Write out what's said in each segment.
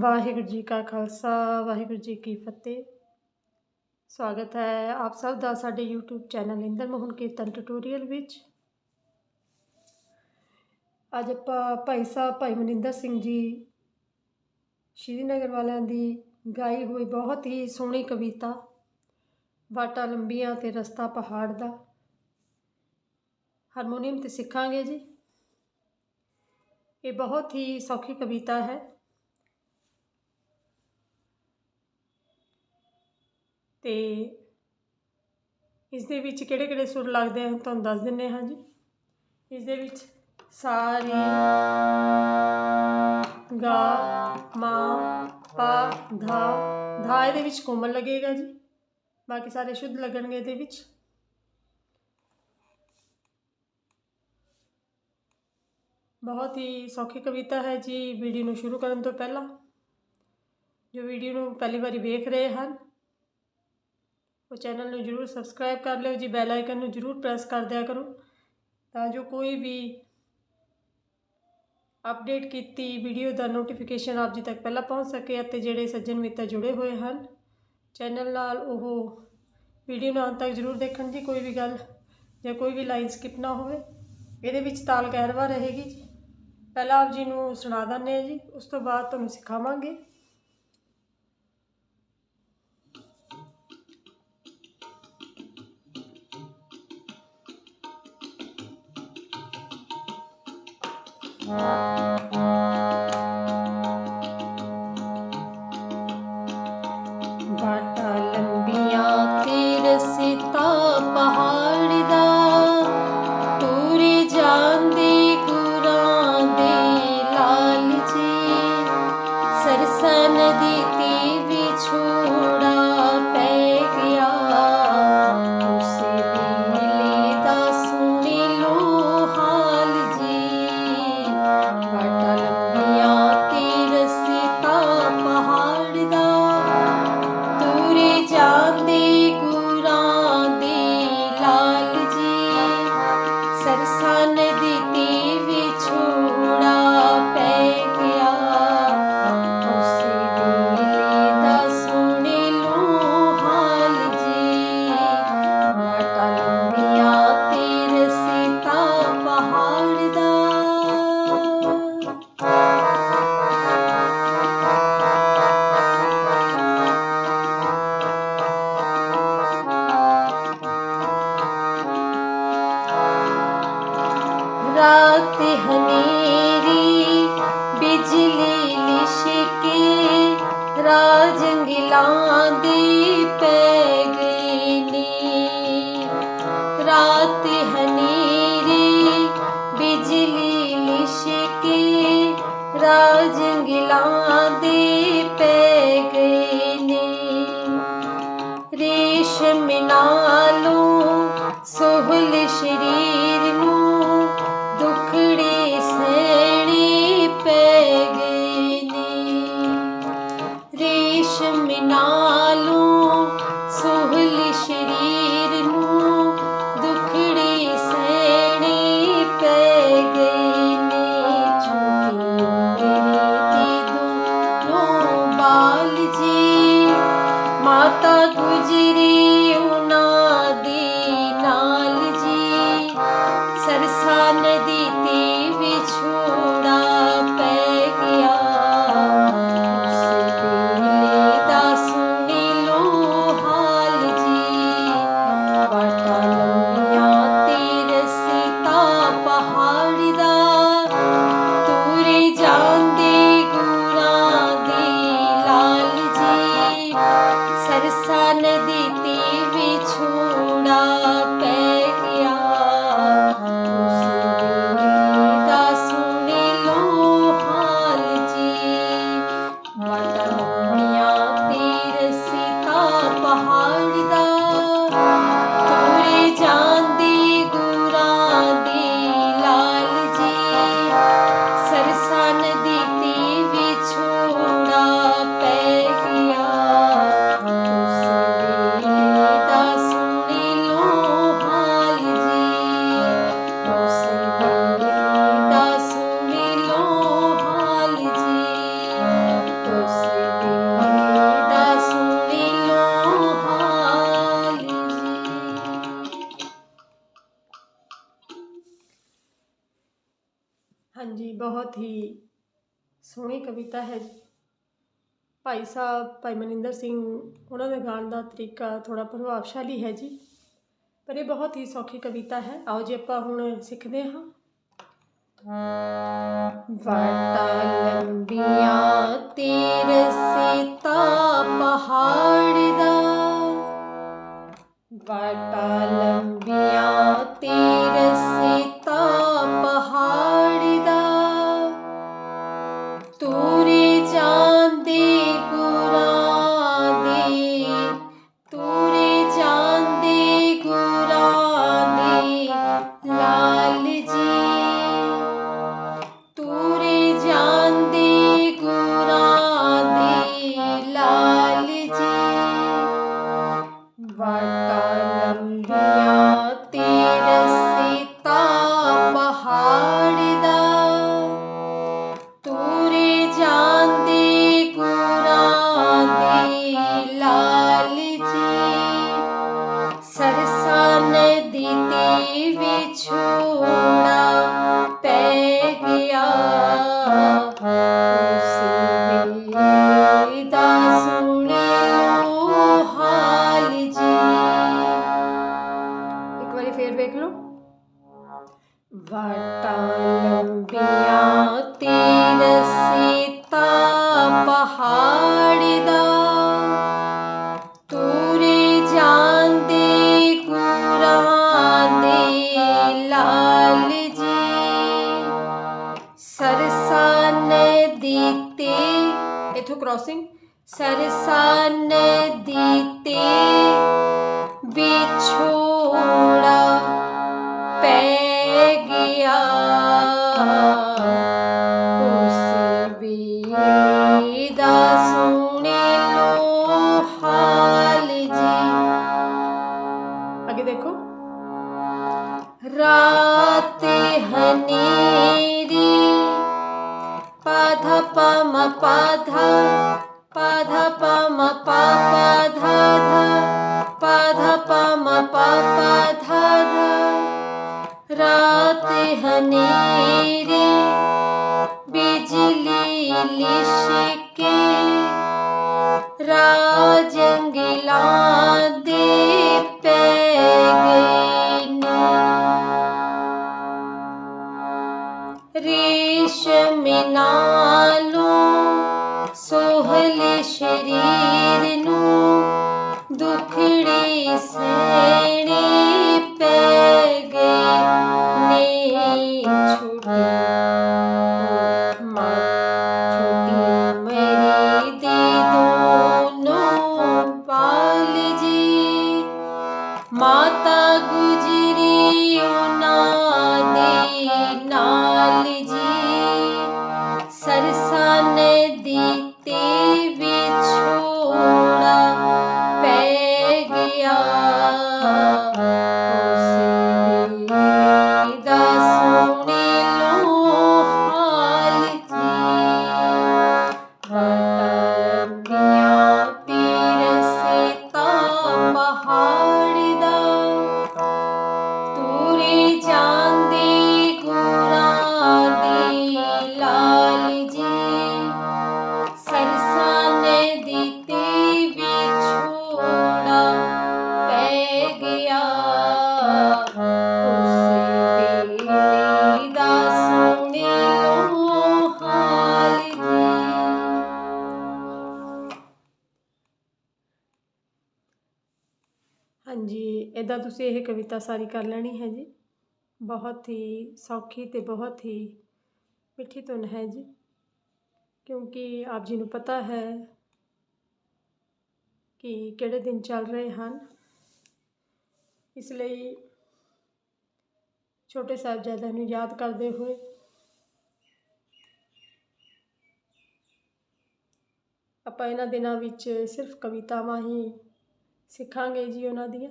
ਵਾਹਿਗੁਰੂ ਜੀ ਕਾ ਖਾਲਸਾ, ਵਾਹਿਗੁਰੂ ਜੀ ਕੀ ਫਤਿਹ। ਸਵਾਗਤ ਹੈ ਆਪ ਸਭ ਦਾ ਸਾਡੇ YouTube channel Inder Mohan kirtan tutorial ਵਿੱਚ। ਅੱਜ ਆਪਾਂ ਭਾਈ ਸਾਹਿਬ ਭਾਈ ਮਨਿੰਦਰ ਸਿੰਘ ਜੀ ਸ਼੍ਰੀਨਗਰ ਵਾਲਿਆਂ ਦੀ ਗਾਈ ਹੋਈ ਬਹੁਤ ਹੀ ਸੋਹਣੀ ਕਵਿਤਾ ਬਾਟਾ ਲੰਬੀਆਂ ਤੇ ਰਸਤਾ ਪਹਾੜ ਦਾ। ਹਾਰਮੋਨੀਅਮ ਤੇ ਸਿੱਖਾਂਗੇ ਜੀ। ਇਹ ਬਹੁਤ ਹੀ ਸੌਖੀ ਕਵਿਤਾ ਹੈ। ਤੇ ਇਸ ਦੇ ਵਿੱਚ ਕਿਹੜੇ ਕਿਹੜੇ ਸੁਰ ਲੱਗਦੇ ਹਨ ਤੁਹਾਨੂੰ ਦੱਸ ਦਿੰਦੇ ਹਾਂ ਜੀ। ਇਸ ਦੇ ਵਿੱਚ ਸਾ ਰੇ ਗਾ, ਮਾ, ਪਾ, ਧਾ ਧਾ ਇਹਦੇ ਵਿੱਚ ਕੋਮਲ ਲੱਗੇਗਾ ਜੀ। ਬਾਕੀ ਸਾਰੇ ਸ਼ੁੱਧ ਲੱਗਣਗੇ ਇਹਦੇ ਵਿੱਚ। ਬਹੁਤ ਹੀ ਸੌਖੀ ਕਵਿਤਾ ਹੈ ਜੀ ਵੀਡੀਓ ਨੂੰ ਸ਼ੁਰੂ ਕਰਨ ਤੋਂ ਪਹਿਲਾਂ। ਜੋ ਵੀਡੀਓ ਨੂੰ ਪਹਿਲੀ ਵਾਰੀ ਵੇਖ ਰਹੇ ਹਨ ਉਹ ਚੈਨਲ ਨੂੰ ਜਰੂਰ ਸਬਸਕ੍ਰਾਈਬ ਕਰ ਲਿਓ ਜੀ, ਬੈਲ ਆਈਕਨ ਨੂੰ ਜਰੂਰ ਪ੍ਰੈਸ ਕਰ ਦਿਆ ਕਰੋ ਤਾਂ ਜੋ ਕੋਈ ਵੀ ਅਪਡੇਟ ਕੀਤੀ ਵੀਡੀਓ ਦਾ ਨੋਟੀਫਿਕੇਸ਼ਨ ਆਪ ਜੀ ਤੱਕ ਪਹਿਲਾਂ ਪਹੁੰਚ ਸਕੇ ਅਤੇ ਜਿਹੜੇ ਸੱਜਣ ਮਿੱਤਰ ਜੁੜੇ ਹੋਏ ਹਨ, ਚੈਨਲ ਨਾਲ ਉਹ ਵੀਡੀਓ ਨੂੰ ਅੰਤ ਤੱਕ ਜਰੂਰ ਦੇਖਣ ਜੀ ਕੋਈ ਵੀ ਗੱਲ ਜਾਂ ਕੋਈ ਵੀ ਲਾਈਨ ਸਕਿਪ ਨਾ ਹੋਵੇ, ਇਹਦੇ ਵਿੱਚ ਤਾਲ ਕਹਿਰਵਾ ਰਹੇਗੀ ਜੀ। ਪਹਿਲਾਂ ਆਪ ਜੀ ਨੂੰ ਸੁਣਾ ਦਿੰਦੇ ਹਾਂ ਜੀ, ਉਸ ਤੋਂ ਬਾਅਦ ਤੁਹਾਨੂੰ ਸਿਖਾਵਾਂਗੇ। ਬਾਟਾ ਰਾਜੰਗਲਾਂ ਦੇ ਪੈ ਮਾਤਾ ਗੁਜਰੀ ਬਹੁਤ ਹੀ ਸੋਹਣੀ ਕਵਿਤਾ ਹੈ। ਜੀ ਭਾਈ ਸਾਹਿਬ, ਭਾਈ ਮਨਿੰਦਰ ਸਿੰਘ, ਉਹਨਾਂ ਦੇ ਗਾਉਣ ਦਾ ਤਰੀਕਾ ਥੋੜਾ ਪ੍ਰਭਾਵਸ਼ਾਲੀ ਹੈ ਜੀ, ਪਰ ਇਹ ਬਹੁਤ ਹੀ ਸੌਖੀ ਕਵਿਤਾ ਹੈ। ਆਓ ਜੀ, ਆਪਾਂ ਹੁਣ ਸਿੱਖਦੇ ਹਾਂ। ਵਾਟਾਂ ਲੰਬੀਆਂ ਤੇਰੇ ਸੀਤਾ ਪਹਾੜ ਦਾ। ਵਾਟਾਂ ਲੰਬੀਆਂ ਤੇਰੇ ਸੀਤਾ ਪਹਾੜ ਵੇਖ ਲਓ। ਵਾਟਾਂ ਲੰਬੀਆਂ ਤੇਰੇ ਸੀਤਾ ਪਹਾੜ ਦਾ। ਤੂਰੇ ਜਾਂਦੇ ਗੁਰਾਂ ਦੇ ਲਾਲ ਜੀ। ਸਰਸਾ ਨਦੀ ਤੇ ਇਥੋਂ ਕ੍ਰਾਸਿੰਗ ਸਰਸਾ ਨਦੀ ਤੇ ਵਿਛੋੜਾ ਪੈ ਗਿਆ। ਉਸ ਵੇਲੇ ਦਾ ਸੁਣੇ ਲੋ ਹਾਲ ਜੀ। ਅੱਗੇ ਦੇਖੋ। ਰਾਤ ਹਨੇਰੀ, ਪਾਧਾ ਪਮ ਪਾਧਾ हनेरी बिजली लिशके राजंगिला बजलीषके रेशमिना ਮਾਤਾ ਗੁਜਰੀ ਉਹਨਾਂ ਦੇ ਨਾਲ ਜੀ ਸਰਸਾ ਨਦੀ ਤੇ ਵਿਛੋੜਾ ਪੈ ਗਿਆ ਤੁਸੀਂ ਇਹ ਕਵਿਤਾ ਸਾਰੀ ਕਰ ਲੈਣੀ ਹੈ ਜੀ। ਬਹੁਤ ਹੀ ਸੌਖੀ ਤੇ ਬਹੁਤ ਹੀ ਮਿੱਠੀ ਧੁਨ ਹੈ ਜੀ। ਕਿਉਂਕਿ ਆਪ ਜੀ ਨੂੰ ਪਤਾ ਹੈ ਕਿ ਕਿਹੜੇ ਦਿਨ ਚੱਲ ਰਹੇ ਹਨ। ਇਸ ਲਈ ਛੋਟੇ ਸਾਹਿਬਜ਼ਾਦਿਆਂ ਨੂੰ ਯਾਦ ਕਰਦੇ ਹੋਏ ਆਪਾਂ ਇਹਨਾਂ ਦਿਨਾਂ ਵਿੱਚ ਸਿਰਫ ਕਵਿਤਾਵਾਂ ਹੀ ਸਿੱਖਾਂਗੇ ਜੀ ਉਹਨਾਂ ਦੀਆਂ।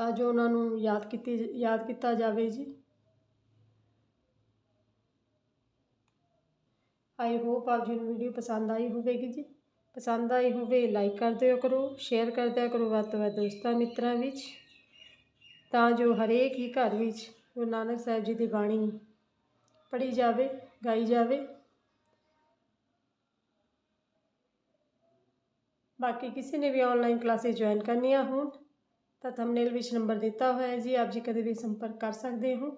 ਤਾਂ ਜੋ ਉਹਨਾਂ ਨੂੰ ਯਾਦ ਕੀਤੀ ਯਾਦ ਕੀਤਾ ਜਾਵੇ ਜੀ। ਆਈ ਹੋਪ ਆਪ ਜੀ ਨੂੰ ਵੀਡੀਓ ਪਸੰਦ ਆਈ ਹੋਵੇਗੀ ਜੀ। ਪਸੰਦ ਆਈ ਹੋਵੇ ਲਾਈਕ ਕਰ ਦਿਓ ਕਰੋ ਸ਼ੇਅਰ ਕਰ ਦਿਆ ਕਰੋ ਵੱਧ ਤੋਂ ਵੱਧ ਦੋਸਤਾਂ ਮਿੱਤਰਾਂ ਵਿੱਚ। ਤਾਂ ਜੋ ਹਰੇਕ ਹੀ ਘਰ ਵਿੱਚ ਗੁਰੂ ਨਾਨਕ ਸਾਹਿਬ ਜੀ ਦੀ ਬਾਣੀ ਪੜ੍ਹੀ ਜਾਵੇ, ਗਾਈ ਜਾਵੇ। ਬਾਕੀ ਕਿਸੇ ਨੇ ਵੀ ਆਨਲਾਈਨ ਕਲਾਸਿਸ ਜੁਆਇਨ ਕਰਨੀਆਂ ਹੋਣ ਤਾਂ ਥੰਬਨੇਲ ਵਿੱਚ ਨੰਬਰ ਦਿੱਤਾ ਹੋਇਆ ਹੈ ਜੀ, ਆਪ ਜੀ ਕਦੇ ਵੀ ਸੰਪਰਕ ਕਰ ਸਕਦੇ ਹੋ।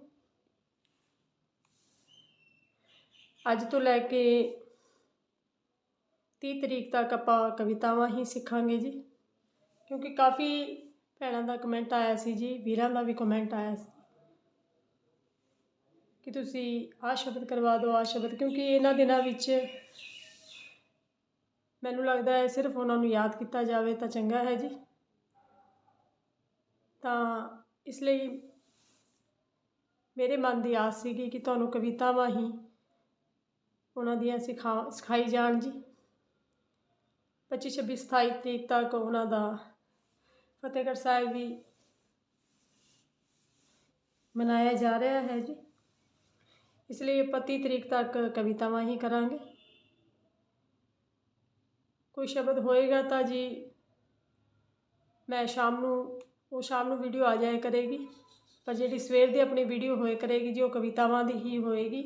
ਅੱਜ ਤੋਂ ਲੈ ਕੇ 30 ਤਰੀਕ ਤੱਕ ਆਪਾਂ ਕਵਿਤਾਵਾਂ ਹੀ ਸਿੱਖਾਂਗੇ ਜੀ, ਕਿਉਂਕਿ ਕਾਫੀ ਭੈਣਾਂ ਦਾ ਕਮੈਂਟ ਆਇਆ ਸੀ ਜੀ, ਵੀਰਾਂ ਦਾ ਵੀ ਕਮੈਂਟ ਆਇਆ ਸੀ। ਕਿ ਤੁਸੀਂ ਆਹ ਸ਼ਬਦ ਕਰਵਾ ਦਿਓ, ਆਹ ਸ਼ਬਦ, ਕਿਉਂਕਿ ਇਹਨਾਂ ਦਿਨਾਂ ਵਿੱਚ ਮੈਨੂੰ ਲੱਗਦਾ ਹੈ ਸਿਰਫ ਉਹਨਾਂ ਨੂੰ ਯਾਦ ਕੀਤਾ ਜਾਵੇ ਤਾਂ ਚੰਗਾ ਹੈ ਜੀ। ਤਾਂ ਇਸ ਲਈ ਮੇਰੇ ਮਨ ਦੀ ਆਸ ਸੀਗੀ ਕਿ ਤੁਹਾਨੂੰ ਕਵਿਤਾਵਾਂ ਹੀ ਉਹਨਾਂ ਦੀਆਂ ਸਿਖਾ, ਸਿਖਾਈ ਜਾਣ ਜੀ। 25 26 27 ਤਰੀਕ ਤੱਕ ਉਹਨਾਂ ਦਾ ਫਤਿਹਗੜ੍ਹ ਸਾਹਿਬ ਵੀ ਮਨਾਇਆ ਜਾ ਰਿਹਾ ਹੈ ਜੀ। ਇਸ ਲਈ ਆਪਾਂ 30 ਤਰੀਕ ਤੱਕ ਕਵਿਤਾਵਾਂ ਹੀ ਕਰਾਂਗੇ। ਕੋਈ ਸ਼ਬਦ ਹੋਏਗਾ ਤਾਂ ਜੀ, ਮੈਂ ਸ਼ਾਮ ਨੂੰ ਉਹ ਸ਼ਾਮ ਨੂੰ ਵੀਡੀਓ ਆ ਜਾਇਆ ਕਰੇਗੀ। ਪਰ ਜਿਹੜੀ ਸਵੇਰ ਦੀ ਆਪਣੀ ਵੀਡੀਓ ਹੋਏ ਕਰੇਗੀ, ਜੀ ਉਹ ਕਵਿਤਾਵਾਂ ਦੀ ਹੀ ਹੋਏਗੀ।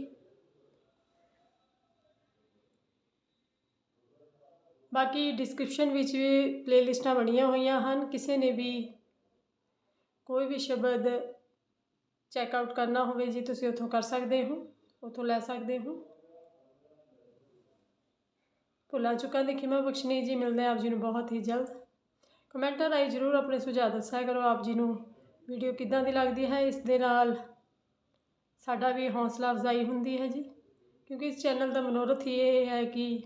ਬਾਕੀ ਡਿਸਕ੍ਰਿਪਸ਼ਨ ਵਿੱਚ ਵੀ ਪਲੇਲਿਸਟਾਂ ਬਣੀਆਂ ਹੋਈਆਂ ਹਨ। ਕਿਸੇ ਨੇ ਵੀ ਕੋਈ ਵੀ ਸ਼ਬਦ ਚੈੱਕ ਆਊਟ ਕਰਨਾ ਹੋਵੇ, ਜੀ ਤੁਸੀਂ ਉੱਥੋਂ ਕਰ ਸਕਦੇ ਹੋ, ਉੱਥੋਂ ਲੈ ਸਕਦੇ ਹੋ। ਭੁੱਲਾਂ ਚੁੱਕਾਂ ਦੇ ਖਿਮਾ ਬਖਸ਼ਨੀ ਜੀ, ਮਿਲਦੇ ਹਾਂ ਆਪ ਜੀ ਨੂੰ ਬਹੁਤ ਹੀ ਜਲਦ। ਕਮੈਂਟਾਂ ਰਾਹੀਂ ਜ਼ਰੂਰ ਆਪਣੇ ਸੁਝਾਅ ਦੱਸਿਆ ਕਰੋ ਆਪ ਜੀ ਨੂੰ। ਵੀਡੀਓ ਕਿੱਦਾਂ ਦੀ ਲੱਗਦੀ ਹੈ ਇਸ ਦੇ ਨਾਲ? ਸਾਡਾ ਵੀ ਹੌਸਲਾ ਅਫਜ਼ਾਈ ਹੁੰਦੀ ਹੈ ਜੀ। ਕਿਉਂਕਿ ਇਸ ਚੈਨਲ ਦਾ ਮਨੋਰਥ ਹੀ ਇਹ ਹੈ ਕਿ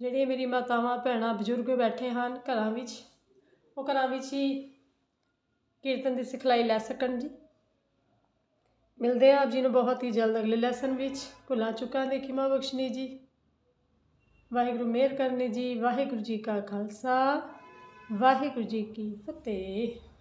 ਜਿਹੜੀਆਂ ਮੇਰੀ ਮਾਤਾਵਾਂ, ਭੈਣਾਂ, ਬਜ਼ੁਰਗ ਬੈਠੇ ਹਨ ਘਰਾਂ ਵਿੱਚ, ਉਹ ਘਰਾਂ ਵਿੱਚ ਹੀ ਕੀਰਤਨ ਦੀ ਸਿਖਲਾਈ ਲੈ ਸਕਣ ਜੀ। ਮਿਲਦੇ ਹਾਂ ਆਪ ਜੀ ਨੂੰ ਬਹੁਤ ਹੀ ਜਲਦ ਅਗਲੇ ਲੈਸਨ ਵਿੱਚ। ਭੁੱਲਾਂ ਚੁੱਕਾਂ ਦੇ ਖਿਮਾ ਬਖਸ਼ਨੀ ਜੀ। ਵਾਹਿਗੁਰੂ ਮਿਹਰ ਕਰਨੇ ਜੀ। ਵਾਹਿਗੁਰੂ ਜੀ ਕਾ ਖਾਲਸਾ। ਵਾਹਿਗੁਰੂ ਜੀ ਕੀ ਫਤਿਹ।